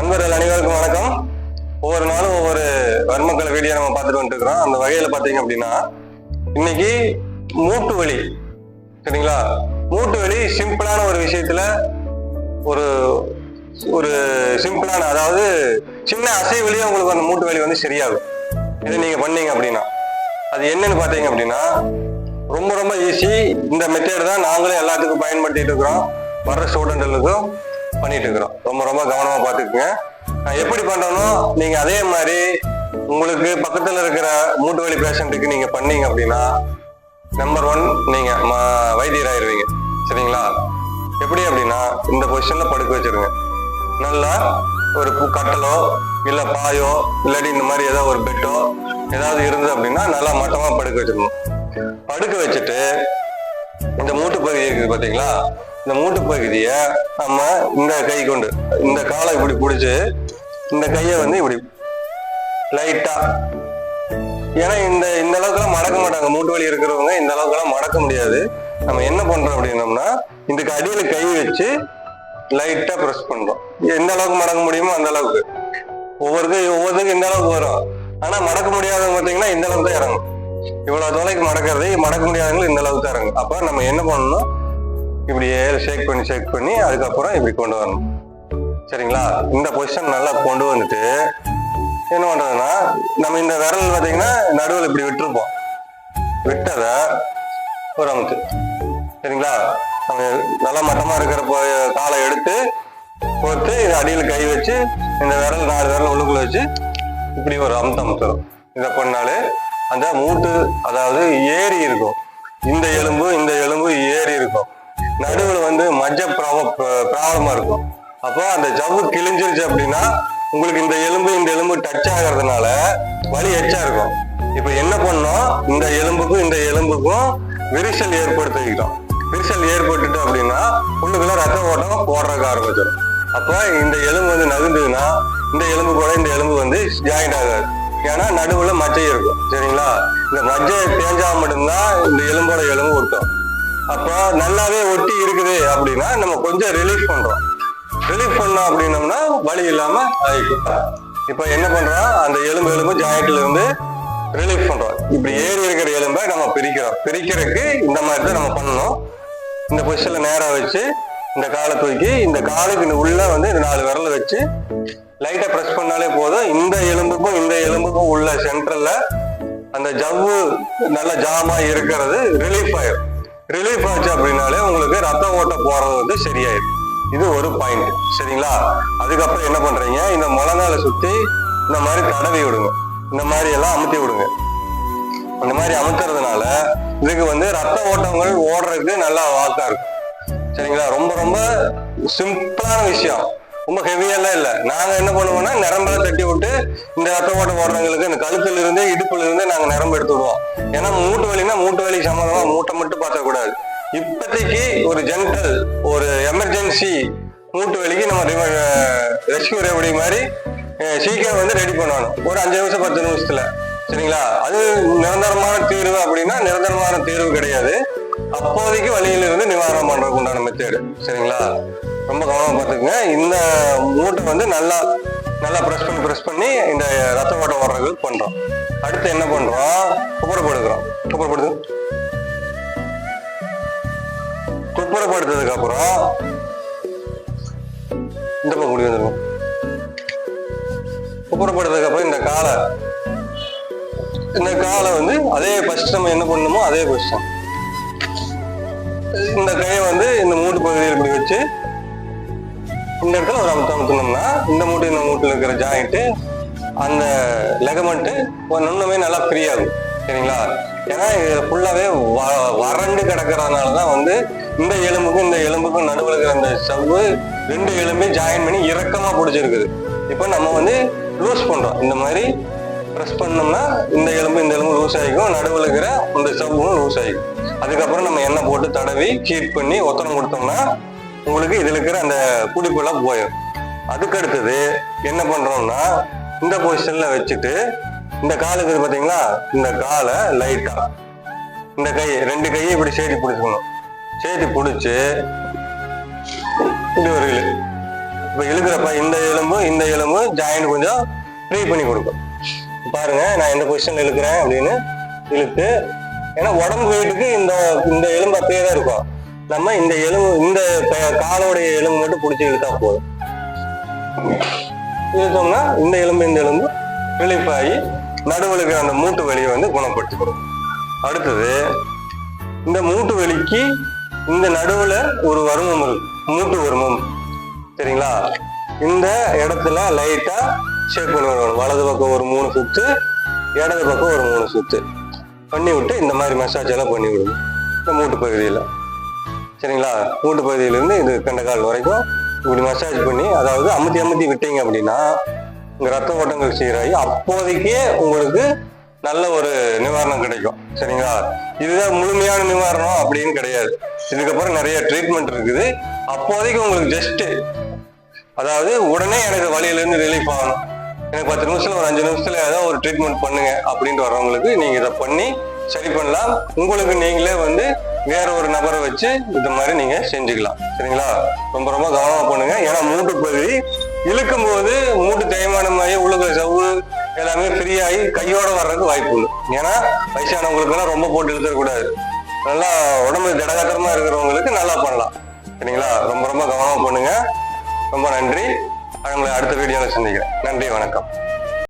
நண்பர்கள் அனைவருக்கும் வணக்கம். ஒவ்வொரு நாளும் ஒவ்வொரு வர்மக்கலை வீடியோ நம்ம பார்த்துட்டு வந்துட்டு இருக்கிறோம் அந்த வகையில பாத்தீங்க அப்படின்னா இன்னைக்கு மூட்டு வலி சரிங்களா? மூட்டு வலி சிம்பிளான ஒரு விஷயத்துல ஒரு ஒரு சிம்பிளான அதாவது சின்ன அசைவலியே உங்களுக்கு அந்த மூட்டு வலி வந்து சரியாகும். இது நீங்க பண்ணீங்க அப்படின்னா. அது என்னன்னு பாத்தீங்க அப்படின்னா ரொம்ப ரொம்ப ஈஸி இந்த மெத்தேடு தான் நாங்களும் எல்லாத்துக்கும் பயன்படுத்திட்டு இருக்கிறோம். வர்ற ஸ்டூடெண்ட்களுக்கும் பண்ணிட்டு இருக்கிறோம் ரொம்ப ரொம்ப கவனமா பார்த்துக்குங்க. நான் எப்படி பண்றேனோ நீங்க அதே மாதிரி உங்களுக்கு பக்கத்துல இருக்கிற மூட்டு வலி பேஷண்ட்டுக்கு நீங்க பண்ணீங்க அப்படின்னா நம்பர் ஒன் நீங்க ம- வைத்தியராயிருவீங்க. சரிங்களா? எப்படி அப்படின்னா இந்த பொசிஷன்ல படுக்க வச்சிருங்க. நல்லா ஒரு கட்டலோ இல்ல பாயோ இல்லாட்டி இந்த மாதிரி ஏதாவது ஒரு பெட்டோ ஏதாவது இருந்தது அப்படின்னா நல்லா மட்டமா படுக்க வச்சிடணும். படுக்க வச்சுட்டு இந்த மூட்டு பகுதி இருக்குது பாத்தீங்களா? இந்த மூட்டு பகுதியை நம்ம இந்த கை கொண்டு இந்த காலை இப்படி பிடிச்சி இந்த கையை வந்து இப்படி லைட்டா ஏன்னா இந்த இந்த அளவுக்குலாம் மடக்க மாட்டாங்க. மூட்டு வலி இருக்கிறவங்க இந்த அளவுக்குலாம் மடக்க முடியாது. நம்ம என்ன பண்றோம் அப்படின்னம்னா இதுக்கு அடியில கை வச்சு லைட்டா ப்ரெஸ் பண்றோம். எந்த அளவுக்கு மடக்க முடியுமோ அந்த அளவுக்கு. ஒவ்வொருக்கும் ஒவ்வொருத்துக்கும் இந்த அளவுக்கு வரும். ஆனா மடக்க முடியாதவங்க பார்த்தீங்கன்னா இந்த அளவுக்கு தான் இறங்கும். இவ்வளவு தொலைக்கு மடக்கிறது மடக்க முடியாதவங்களும் இந்த அளவுக்கு தான் இறங்கும் அப்ப நம்ம என்ன பண்ணணும்? இப்படியே ஷேக் பண்ணி ஷேக் பண்ணி அதுக்கப்புறம் இப்படி கொண்டு வரணும். சரிங்களா? இந்த பொசிஷன் நல்லா கொண்டு வந்துட்டு என்ன பண்றதுன்னா நம்ம இந்த விரல் பார்த்தீங்கன்னா நடுவில் இப்படி விட்டுருப்போம். விட்டதை ஒரு அமுத்து. சரிங்களா? நம்ம நல்லா மட்டமா இருக்கிற காலை எடுத்து போட்டு இது அடியில் கை வச்சு இந்த விரல் நாலு விரல் உள்ளுக்குள்ள வச்சு இப்படி ஒரு அமுத்து அமுத்துறோம். இதை பண்ணாலே அந்த மூட்டு அதாவது ஏறி இருக்கும். இந்த எலும்பு இந்த எலும்பு ஏறி இருக்கும். நடுவில் வந்து மஜ்ஜ ப்ராப்ளமா இருக்கும். அப்போ அந்த ஜவ்வு கிழிஞ்சிருச்சு அப்படின்னா உங்களுக்கு இந்த எலும்பு இந்த எலும்பு டச் ஆகிறதுனால வலி எச்சா இருக்கும். இப்போ என்ன பண்ணோம்? இந்த எலும்புக்கும் இந்த எலும்புக்கும் விரிசல் ஏற்படுத்திக்கிட்டோம். விரிசல் ஏற்பட்டுட்டு அப்படின்னா உள்ளுக்குள்ள ரத்த ஓட்டம் போடுறதுக்கு ஆரம்பிச்சிடும். அப்போ இந்த எலும்பு வந்து நகுந்ததுன்னா இந்த எலும்பு கூட இந்த எலும்பு வந்து ஜாயிண்ட் ஆகாது. ஏன்னா நடுவுல மஜ்ஜை இருக்கும் சரிங்களா? இந்த மஜ்ஜை தேஞ்சா மட்டும்தான் இந்த எலும்போட எலும்பு ஒட்டும் அப்போ நல்லாவே ஒட்டி இருக்குது அப்படின்னா நம்ம கொஞ்சம் ரிலீஃப் பண்றோம். ரிலீஃப் பண்ணோம் அப்படின்னம்னா வலி இல்லாம ஆயிக்கும். இப்போ என்ன பண்றோம்? அந்த எலும்பு எலும்பு ஜாயிண்ட்ல இருந்து ரிலீஃப் பண்றோம். இப்படி ஏறி இருக்கிற எலும்பை நம்ம பிரிக்கிறோம். பிரிக்கிறதுக்கு இந்த மாதிரி தான் நம்ம பண்ணணும். இந்த பொசிஷன்ல நேரா வச்சு இந்த காலை தூக்கி இந்த காலுக்கு உள்ள வந்து இந்த நாலு விரல வச்சு லைட்டா ப்ரெஸ் பண்ணாலே போதும். இந்த எலும்புக்கும் இந்த எலும்புக்கும் உள்ள சென்டர்ல அந்த ஜவ்வு நல்ல ஜாமா இருக்கிறது ரிலீஃப் ஆயிடும் ரிலீஃப் ஆச்சு அப்படின்னாலே உங்களுக்கு ரத்த ஓட்டம் போறது வந்து சரியாயிடும் இது ஒரு பாயிண்ட் சரிங்களா? அதுக்கப்புறம் என்ன பண்றீங்க? இந்த முழங்கால சுத்தி இந்த மாதிரி தடவி விடுங்க. இந்த மாதிரி எல்லாம் அமுத்தி விடுங்க. இந்த மாதிரி அமுத்துறதுனால இதுக்கு வந்து ரத்த ஓட்டங்கள் ஓடுறதுக்கு நல்லா வாக்கா இருக்கும். சரிங்களா? ரொம்ப ரொம்ப சிம்பிளான விஷயம். ரொம்ப ஹெவியெல்லாம் இல்லை. நாங்கள் என்ன பண்ணுவோம்னா நிரம்பெல்லாம் தட்டி விட்டு இந்த ரத்த ஓட்டம் ஓடுறவங்களுக்கு இந்த கழுத்துல இருந்து இடுப்புல இருந்து நாங்கள் நிரம்பு எடுத்துடுவோம் ஏன்னா மூட்டு வலினா மூட்டு வலி சம்மந்தமாக மூட்டை மட்டும் பார்க்கக்கூடாது. இப்போதைக்கு ஒரு ஜென்டல் ஒரு எமர்ஜென்சி மூட்டு வலிக்கு நம்ம ரெஸ்கியூ எப்படி மாதிரி சீக்கிரம் வந்து ரெடி பண்ணணும். ஒரு அஞ்சு நிமிஷம் பத்து நிமிஷத்துல. சரிங்களா? அது நிரந்தரமான தீர்வு அப்படின்னா நிரந்தரமான தீர்வு கிடையாது. அப்போதைக்கு வழியிலிருந்து நிவாரணம் பண்றதுக்கு உண்டான மெத்தேடு சரிங்களா? ரொம்ப கவனமாக பார்த்துக்குங்க இந்த மூட்டை வந்து நல்லா நல்லா ப்ரெஸ் பண்ணி ப்ரெஸ் பண்ணி இந்த ரத்த ஓட்டம் ஓடுறதுக்கு பண்ணுறோம் அடுத்து என்ன பண்ணுறோம் குப்புறப்படுக்கிறோம் குப்புறப்படுது குப்புறப்படுத்ததுக்கு அப்புறம் இந்த பக்கம் முடி வந்துருக்கும் குப்புறப்படுத்ததுக்கு அப்புறம் இந்த காலை இந்த காலை வந்து அதே ஃபர்ஸ்ட் நம்ம என்ன பண்ணணுமோ அதே பொசிஷன் இந்த கையை வந்து இந்த மூட்டு பகுதியில் இப்படி வச்சு இந்த இடத்துல ஒரு அமுத்தம் அமுத்தினோம்னா இந்த மூட்டு இந்த மூட்டில் இருக்கிற ஜாயிண்ட்டு அந்த லெகமெண்ட்டு இன்னுமே நல்லா ஃப்ரீ ஆகும். சரிங்களா? ஏன்னா இது ஃபுல்லாகவே வறண்டு கிடக்கிறதுனால தான் வந்து இந்த எலும்புக்கும் இந்த எலும்புக்கும் நடுவில் இருக்கிற அந்த சவ்வு ரெண்டு எலும்பையும் ஜாயின் பண்ணி இறக்கமாக பிடிச்சிருக்குது. இப்போ நம்ம வந்து லூஸ் பண்ணுறோம் இந்த மாதிரி ப்ரெஸ் பண்ணோம்னா இந்த எலும்பு இந்த எலும்பு லூஸ் ஆகிக்கும். நடுவில் இருக்கிற இந்த சவ்வும் லூஸ் ஆகிக்கும். அதுக்கப்புறம் நம்ம எண்ணெய் போட்டு தடவி ஹீட் பண்ணி ஒத்தனம் கொடுத்தோம்னா உங்களுக்கு இதில் இருக்கிற அந்த குடிப்பெல்லாம் போயிடும் அதுக்கு அடுத்தது என்ன பண்றோம்னா இந்த பொசிஷன்ல வச்சுட்டு இந்த காலுக்கு இது பாத்தீங்களா? இந்த காலை லைட்டா இந்த கை ரெண்டு கையை இப்படி சேர்த்து பிடிச்சிக்கணும். சேர்த்து பிடிச்சி இப்படி ஒரு இழு இப்போ இழுக்கிறப்ப இந்த எலும்பு இந்த எலும்பு ஜாயிண்ட் கொஞ்சம் ஃப்ரீ பண்ணி கொடுக்கும். பாருங்க நான் இந்த பொசிஷன்ல இழுக்கிறேன் அப்படின்னு இழுத்து ஏன்னா உடம்பு வெயிட்டுக்கு இந்த இந்த எலும்பு அப்படியே தான் இருக்கும். நம்ம இந்த எலும்பு இந்த காலோடைய எலும்பு மட்டும் பிடிச்சி இழுத்தா போதும் இழுத்தோம்னா இந்த எலும்பு இந்த எலும்பு ரிலீஃப் நடுவில் இருக்கிற அந்த மூட்டு வலியை வந்து குணப்படுத்தி கொடுக்கும் அடுத்தது இந்த மூட்டு வலிக்கு இந்த நடுவில் ஒரு வருமம் இருக்கு. மூட்டு வருமம். சரிங்களா? இந்த இடத்துல லைட்டா ஷேக் பண்ணி வரணும் வலது பக்கம் ஒரு மூணு சுத்து இடது பக்கம் ஒரு மூணு சுத்து. பண்ணி விட்டு இந்த மாதிரி மசாஜ் எல்லாம் பண்ணி விடுவோம் இந்த மூட்டு பகுதியில். சரிங்களா? மூட்டு பகுதியிலேருந்து இது கண்டக்கால் வரைக்கும் இப்படி மசாஜ் பண்ணி அதாவது அமுத்தி அமுத்தி விட்டீங்க அப்படின்னா உங்கள் ரத்த ஓட்டங்கள் சீராகி அப்போதைக்கே உங்களுக்கு நல்ல ஒரு நிவாரணம் கிடைக்கும். சரிங்களா? இதுதான் முழுமையான நிவாரணம் அப்படின்னு கிடையாது. இதுக்கப்புறம் நிறைய ட்ரீட்மெண்ட் இருக்குது. அப்போதைக்கு உங்களுக்கு ஜஸ்ட் அதாவது உடனே எனக்கு வழியிலேருந்து ரிலீஃப் ஆகணும். எனக்கு பத்து நிமிஷத்துல ஒரு அஞ்சு நிமிஷத்துல ஏதாவது ஒரு ட்ரீட்மெண்ட் பண்ணுங்க அப்படின்ட்டு வர்றவங்களுக்கு நீங்க இதை பண்ணி சரி பண்ணலாம். உங்களுக்கு நீங்களே வந்து வேற ஒரு நபரை வச்சு இந்த மாதிரி நீங்க செஞ்சுக்கலாம். சரிங்களா? ரொம்ப ரொம்ப கவனமா பண்ணுங்க. ஏன்னா மூட்டு பகுதி இழுக்கும் போது மூட்டு தேய்மானமாகி உள்ளுக்கு சவ்வு எல்லாமே ஃப்ரீயாகி கையோட வர்றதுக்கு வாய்ப்பு உண்டு. ஏன்னா வயசானவங்களுக்கு எல்லாம் ரொம்ப போட்டு இழுத்துடக்கூடாது நல்லா உடம்பு திடகாத்திரமா இருக்கிறவங்களுக்கு நல்லா பண்ணலாம். சரிங்களா? ரொம்ப ரொம்ப கவனமா பண்ணுங்க. ரொம்ப நன்றி. உங்களை அடுத்த வீடியோவில் சந்திக்கிறேன். நன்றி வணக்கம்.